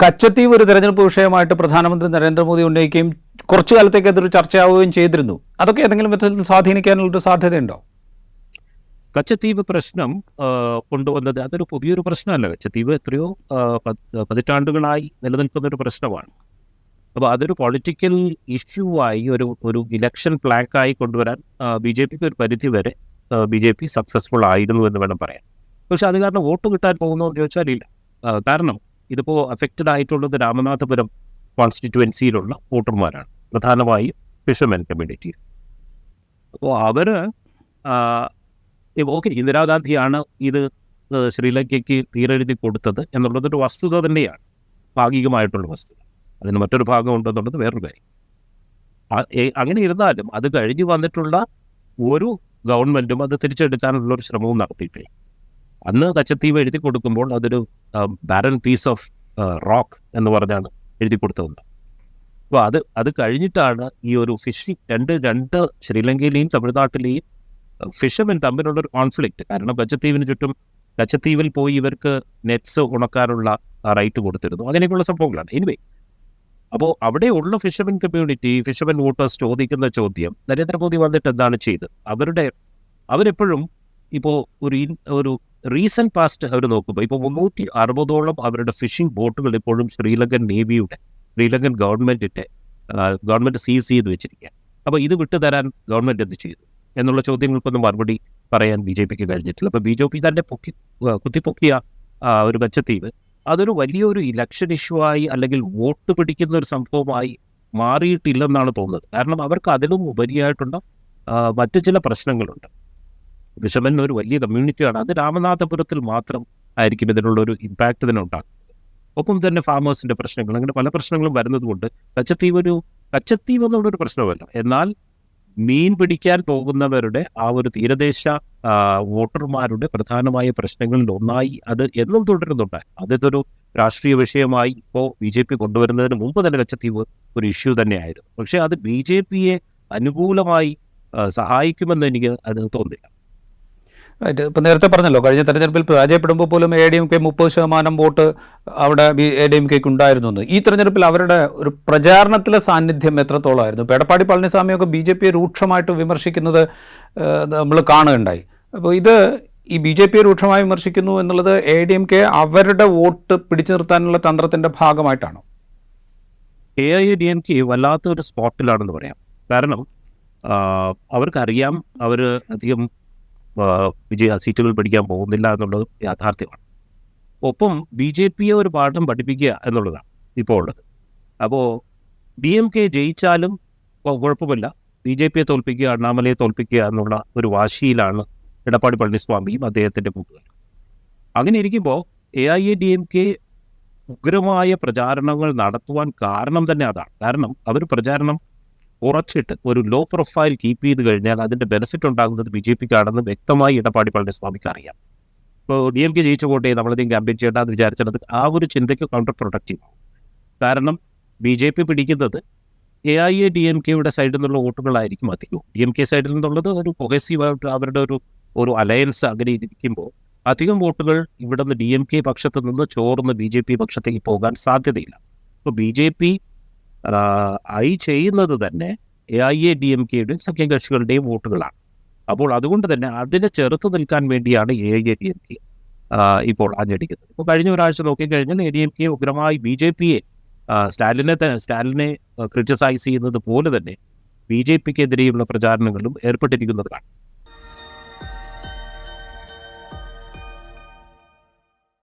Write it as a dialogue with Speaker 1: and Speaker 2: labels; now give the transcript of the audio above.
Speaker 1: കച്ചത്തീവ് ഒരു തെരഞ്ഞെടുപ്പ് വിഷയമായിട്ട് പ്രധാനമന്ത്രി നരേന്ദ്രമോദി ഉന്നയിക്കുകയും കുറച്ചു കാലത്തേക്ക് അതൊരു ചർച്ചയാവുകയും ചെയ്തിരുന്നു. അതൊക്കെ ഏതെങ്കിലും വിധത്തിൽ സ്വാധീനിക്കാനുള്ളൊരു സാധ്യതയുണ്ടോ?
Speaker 2: കച്ചത്തീവ് പ്രശ്നം കൊണ്ടുവന്നത് അതൊരു പുതിയൊരു പ്രശ്നമല്ല. കച്ചത്തീവ് എത്രയോ പതിറ്റാണ്ടുകളായി നിലനിൽക്കുന്ന ഒരു പ്രശ്നമാണ്. അപ്പോൾ അതൊരു പൊളിറ്റിക്കൽ ഇഷ്യൂ ആയി ഒരു ഒരു ഇലക്ഷൻ പ്ലാക്കായി കൊണ്ടുവരാൻ ബി ജെ പിക്ക് ഒരു പരിധി വരെ ബി ജെ പി സക്സസ്ഫുൾ ആയിരുന്നു എന്ന് വേണം പറയാൻ. പക്ഷെ അത് കാരണം വോട്ട് കിട്ടാൻ പോകുന്നോ എന്ന് ചോദിച്ചാൽ ഇല്ല. കാരണം ഇതിപ്പോൾ അഫക്റ്റഡ് ആയിട്ടുള്ളത് രാമനാഥപുരം കോൺസ്റ്റിറ്റുവൻസിയിലുള്ള വോട്ടർമാരാണ്. പ്രധാനമായി ഫിഷർമെൻ കമ്മ്യൂണിറ്റി അപ്പോൾ അവർ ഓക്കെ ഇന്ദിരാഗാന്ധിയാണ് ഇത് ശ്രീലങ്കയ്ക്ക് തീരെഴുതി കൊടുത്തത് എന്നുള്ളതൊരു വസ്തുത തന്നെയാണ്. ഭാഗികമായിട്ടുള്ള വസ്തുത. അതിന് മറ്റൊരു ഭാഗം ഉണ്ടെന്നുള്ളത് വേറൊരു കാര്യം. അങ്ങനെ ഇരുന്നാലും അത് കഴിഞ്ഞു വന്നിട്ടുള്ള ഒരു ഗവൺമെന്റും അത് തിരിച്ചെടുക്കാനുള്ള ഒരു ശ്രമവും നടത്തിയിട്ടില്ല. അന്ന് കച്ചത്തീവ് എഴുതി കൊടുക്കുമ്പോൾ അതൊരു ബാരൻ പീസ് ഓഫ് റോക്ക് എന്ന് പറഞ്ഞാണ് എഴുതി കൊടുത്തത് അപ്പോൾ അത് അത് കഴിഞ്ഞിട്ടാണ് ഈ ഒരു ഫിഷി രണ്ട് രണ്ട് ശ്രീലങ്കയിലെയും തമിഴ്നാട്ടിലെയും ഫിഷർമെൻ തമ്മിലുള്ള ഒരു കോൺഫ്ലിക്റ്റ് കാരണം കച്ചത്തീവിന് ചുറ്റും കച്ചത്തീവിൽ പോയി ഇവർക്ക് നെറ്റ്സ് ഉണക്കാനുള്ള റൈറ്റ് കൊടുത്തിരുന്നു. അങ്ങനെയൊക്കെയുള്ള സംഭവങ്ങളാണ്. എനിവേ അപ്പോൾ അവിടെയുള്ള ഫിഷർമെൻ കമ്മ്യൂണിറ്റി ഫിഷർമെൻ വോട്ടേഴ്സ് ചോദിക്കുന്ന ചോദ്യം നരേന്ദ്രമോദി വന്നിട്ട് എന്താണ് ചെയ്തത്? അവരുടെ അവരെപ്പോഴും ഇപ്പോൾ ഒരു ഒരു റീസെന്റ് പാസ്റ്റ് അവർ നോക്കുമ്പോൾ ഇപ്പോൾ മുന്നൂറ്റി അറുപതോളം അവരുടെ ഫിഷിംഗ് ബോട്ടുകൾ ഇപ്പോഴും ശ്രീലങ്കൻ നേവിയുടെ ശ്രീലങ്കൻ ഗവൺമെന്റിന്റെ ഗവൺമെന്റ് സീസ് ചെയ്ത് വെച്ചിരിക്കുക അപ്പോൾ ഇത് വിട്ടുതരാൻ ഗവൺമെന്റ് എന്ത് ചെയ്തു? എന്നുള്ള ചോദ്യങ്ങൾക്കൊന്നും മറുപടി പറയാൻ ബി ജെ പിക്ക് കഴിഞ്ഞിട്ടില്ല. അപ്പോൾ ബി ജെ പി തന്നെ പൊക്കി കുത്തിപ്പൊക്കിയ ഒരു മെച്ചത്തീവ് അതൊരു വലിയൊരു ഇലക്ഷൻ ഇഷ്യൂ ആയി അല്ലെങ്കിൽ വോട്ട് പിടിക്കുന്ന ഒരു സംഭവമായി മാറിയിട്ടില്ലെന്നാണ് തോന്നുന്നത്. കാരണം അവർക്ക് അതിലും ഉപരിയായിട്ടുള്ള മറ്റു ചില പ്രശ്നങ്ങളുണ്ട്. വിഷമൻ ഒരു വലിയ കമ്മ്യൂണിറ്റിയാണ് അത് രാമനാഥപുരത്തിൽ മാത്രം ആയിരിക്കും ഇതിനുള്ള ഒരു ഇമ്പാക്റ്റ് തന്നെ ഉണ്ടാകും ഒപ്പം തന്നെ ഫാമേഴ്സിന്റെ പ്രശ്നങ്ങൾ അങ്ങനെ പല പ്രശ്നങ്ങളും വരുന്നതുകൊണ്ട് കച്ചത്തീവ് ഒരു കച്ചത്തീവ് എന്നുള്ളൊരു പ്രശ്നമല്ല എന്നാൽ മീൻ പിടിക്കാൻ പോകുന്നവരുടെ ആ ഒരു തീരദേശ വോട്ടർമാരുടെ പ്രധാനമായ പ്രശ്നങ്ങളിൽ ഒന്നായി അത് എന്നും തുടരുന്നുണ്ട്. അതൊരു രാഷ്ട്രീയ വിഷയമായി ഇപ്പോൾ ബി ജെ പി കൊണ്ടുവരുന്നതിന് മുമ്പ് തന്നെ ലക്ഷദ്വീപ് ഒരു ഇഷ്യൂ തന്നെയായിരുന്നു. പക്ഷേ അത് ബി ജെ പിയെ അനുകൂലമായി സഹായിക്കുമെന്ന് എനിക്ക് അത് തോന്നുന്നില്ല
Speaker 1: റൈറ്റ് ഇപ്പം നേരത്തെ പറഞ്ഞല്ലോ കഴിഞ്ഞ തെരഞ്ഞെടുപ്പിൽ പരാജയപ്പെടുമ്പോൾ പോലും എ ഡി എം കെ മുപ്പത് ശതമാനം വോട്ട് അവിടെ എ ഡി എം കെക്ക് ഉണ്ടായിരുന്നു എന്ന്. ഈ തെരഞ്ഞെടുപ്പിൽ അവരുടെ ഒരു പ്രചാരണത്തിലെ സാന്നിധ്യം എത്രത്തോളമായിരുന്നു? ഇപ്പോൾ എടപ്പാടി പളനിസ്വാമിയൊക്കെ ബി ജെ പിയെ രൂക്ഷമായിട്ട് വിമർശിക്കുന്നത് നമ്മൾ കാണുകയുണ്ടായി. അപ്പോൾ ഇത് ഈ ബി ജെ പിയെ രൂക്ഷമായി വിമർശിക്കുന്നു എന്നുള്ളത് എ ഡി എം കെ അവരുടെ വോട്ട് പിടിച്ചു നിർത്താനുള്ള തന്ത്രത്തിന്റെ ഭാഗമായിട്ടാണോ?
Speaker 2: A I D M K വല്ലാത്തൊരു സ്പോട്ടിലാണെന്ന് പറയാം. കാരണം അവർക്കറിയാം അവർ അധികം വിജയ സീറ്റുകൾ പിടിക്കാൻ പോകുന്നില്ല എന്നുള്ളത് യാഥാർത്ഥ്യമാണ്. ഒപ്പം ബി ജെ പിയെ ഒരു പാഠം പഠിപ്പിക്കുക എന്നുള്ളതാണ് ഇപ്പോൾ ഉള്ളത് അപ്പോൾ ഡി എം കെ ജയിച്ചാലും കുഴപ്പമില്ല. ബി ജെ പിയെ തോൽപ്പിക്കുക അണ്ണാമലയെ തോൽപ്പിക്കുക എന്നുള്ള ഒരു വാശിയിലാണ് എടപ്പാടി പളനിസ്വാമിയും അദ്ദേഹത്തിന്റെ കൂട്ടുകാർ അങ്ങനെ ഇരിക്കുമ്പോൾ A I A D M K ഉഗ്രമായ പ്രചാരണങ്ങൾ നടത്തുവാൻ കാരണം തന്നെ അതാണ്. കാരണം അവർ പ്രചാരണം കുറച്ചിട്ട് ഒരു ലോ പ്രൊഫൈൽ കീപ്പ് ചെയ്ത് കഴിഞ്ഞാൽ അതിന്റെ ബെനിഫിറ്റ് ഉണ്ടാകുന്നത് ബി ജെ പിക്കാണെന്ന് വ്യക്തമായി ഇടപാടി പളനിസ്വാമിക്ക് അറിയാം. ഇപ്പോൾ ഡി എം കെ ജയിച്ച കോട്ടയെ നമ്മളധികം ക്യാമ്പയിൻ ചെയ്യേണ്ടെന്ന് വിചാരിച്ചത് ആ ഒരു ചിന്തയ്ക്ക് കൗണ്ടർ പ്രൊഡക്റ്റീവ് കാരണം ബി ജെ പി പിടിക്കുന്നത് A I A D M കെയുടെ സൈഡിൽ നിന്നുള്ള വോട്ടുകളായിരിക്കും അധികവും. ഡി എം കെ സൈഡിൽ നിന്നുള്ളത് ഒരു കൊഹസീവായിട്ട് അവരുടെ ഒരു ഒരു അലയൻസ് അങ്ങനെ ഇരിക്കുമ്പോൾ അധികം വോട്ടുകൾ ഇവിടെ നിന്ന് ഡി എം കെ പക്ഷത്ത് നിന്ന് ചോർന്ന് ബി ജെ പി പക്ഷത്തേക്ക് പോകാൻ സാധ്യതയില്ല. അപ്പോൾ ബി ജെ പി ഐ ചെയ്യുന്നത് തന്നെ A I A D M കെയുടെയും സഖ്യകക്ഷികളുടെയും വോട്ടുകളാണ്. അപ്പോൾ അതുകൊണ്ട് തന്നെ അതിനെ ചെറുത്ത് നിൽക്കാൻ വേണ്ടിയാണ് A I A D M K ഇപ്പോൾ ആഞ്ഞടിക്കുന്നത്. ഇപ്പോൾ കഴിഞ്ഞ ഒരാഴ്ച നോക്കിക്കഴിഞ്ഞാൽ എ ഡി എം കെ ഉഗ്രമായി ബി ജെ പിയെ സ്റ്റാലിനെ സ്റ്റാലിനെ ക്രിറ്റിസൈസ് ചെയ്യുന്നത് പോലെ തന്നെ ബി ജെ പിക്കെതിരെയുള്ള പ്രചാരണങ്ങളിലും ഏർപ്പെട്ടിരിക്കുന്നത് കാണാം.